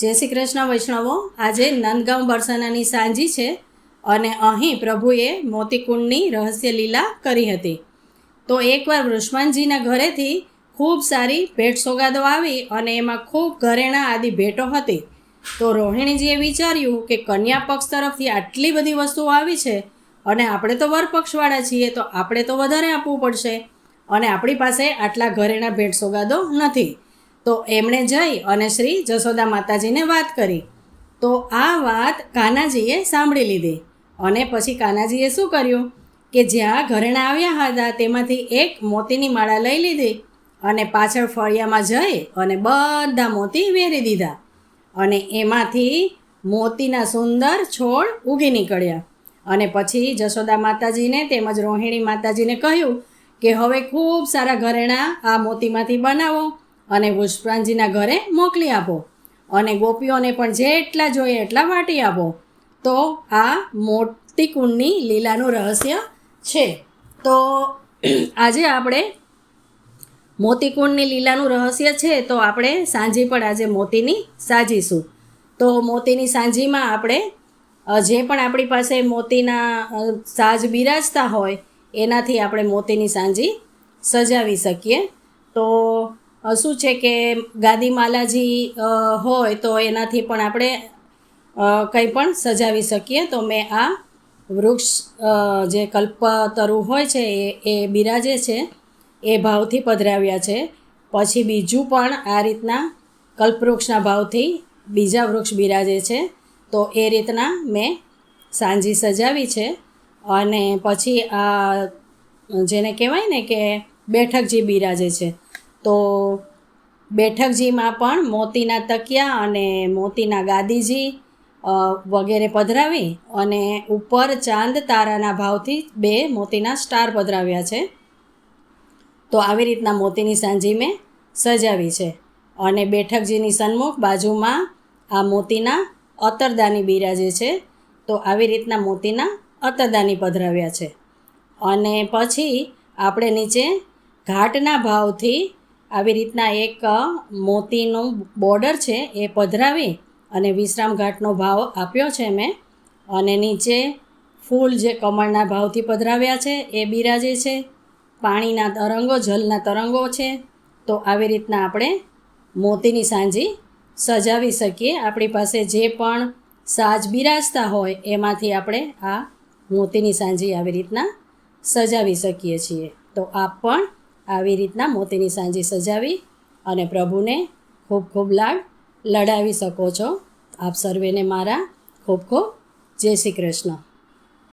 જય શ્રી કૃષ્ણ વૈષ્ણવો. આજે નંદગાંવ બરસાનાની સાંજી છે અને અહીં પ્રભુએ મોતીકુંડની રહસ્ય લીલા કરી હતી. તો એકવાર વૃષ્માનજીના ઘરેથી ખૂબ સારી ભેટ સોગાદો આવી અને એમાં ખૂબ ઘરેણાં આદિ ભેટો હતી. તો રોહિણીજીએ વિચાર્યું કે કન્યા પક્ષ તરફથી આટલી બધી વસ્તુઓ આવી છે અને આપણે તો વર પક્ષવાળા છીએ, તો આપણે તો વધારે આપવું પડશે અને આપણી પાસે આટલા ઘરેણાં ભેટ સોગાદો નથી. તો એમણે જઈ અને શ્રી જશોદા માતાજીને વાત કરી. તો આ વાત કાનાજીએ સાંભળી લીધી. અને પછી કાનાજીએ શું કર્યું? કે જ્યાં ઘરેણાં આવ્યા હતા તેમાંથી એક મોતીની માળા લઈ લીધી અને પાછળ ફળિયામાં જઈ અને બધા મોતી વેરી દીધા. અને એમાંથી મોતીના સુંદર છોડ ઉગી નીકળ્યા. અને પછી જશોદા માતાજીને તેમજ રોહિણી માતાજીને કહ્યું કે હવે ખૂબ સારા ઘરેણાં આ મોતીમાંથી બનાવો. અને પુષ્પાંજીના ઘરે મોકલી આપો. અને ગોપીઓને પણ જેટલા જોઈએ એટલા વાટી આપો. તો આ મોટી કુંડની લીલાનું રહસ્ય છે. તો આજે આપણે મોતીકુંડની લીલાનું રહસ્ય છે તો આપણે સાંજી પણ આજે મોતીની સાજીશું. તો મોતીની સાંજીમાં આપણે જે પણ આપણી પાસે મોતીના સાજ બિરાજતા હોય, એનાથી આપણે મોતીની સાંજી સજાવી શકીએ. તો શું છે કે ગાદી માલાજી હોય તો એનાથી પણ આપણે કંઈ પણ સજાવી શકીએ. તો મેં આ વૃક્ષ જે કલ્પતરુ હોય છે એ એ બિરાજે છે. એ ભાવથી પધરાવ્યા છે. પછી બીજું પણ આ રીતના કલ્પવૃક્ષના ભાવથી બીજા વૃક્ષ બિરાજે છે. તો એ રીતના મેં સાંજી સજાવી છે. અને પછી આ, જેને કહેવાય ને કે બેઠકજી બિરાજે છે તો બેઠકજીમાં પણ મોતીના તકિયા અને મોતીના ગાદીજી વગેરે પધરાવી અને ઉપર ચાંદ તારાના ભાવથી બે મોતીના સ્ટાર પધરાવ્યા છે. તો આવી રીતના મોતીની સાંજી મેં સજાવી છે અને બેઠકજીની સન્મુખ બાજુમાં આ મોતીના અતરદાની બિરાજે છે. તો આવી રીતના મોતીના અતરદાની પધરાવ્યા છે. અને પછી આપણે નીચે ઘાટના ભાવથી આવી રીતના એક મોતીનું બોર્ડર છે, એ પધરાવી અને વિશ્રામ ઘાટનો ભાવ આપ્યો છે મેં. અને નીચે ફૂલ જે કમળના ભાવથી પધરાવ્યા છે, એ બિરાજે છે. પાણીના તરંગો, જલના તરંગો છે. તો આવી રીતના આપણે મોતીની સાંજી સજાવી શકીએ. આપણી પાસે જે પણ સાજ બિરાજતા હોય, એમાંથી આપણે આ મોતીની સાંજી આવી રીતના સજાવી શકીએ છીએ. તો આપ પણ આવી રીતના મોતીની સાંજી સજાવી અને પ્રભુને ખૂબ ખૂબ લાડ લડાવી શકો છો. આપ સર્વેને મારા ખૂબ ખૂબ જય શ્રી કૃષ્ણ.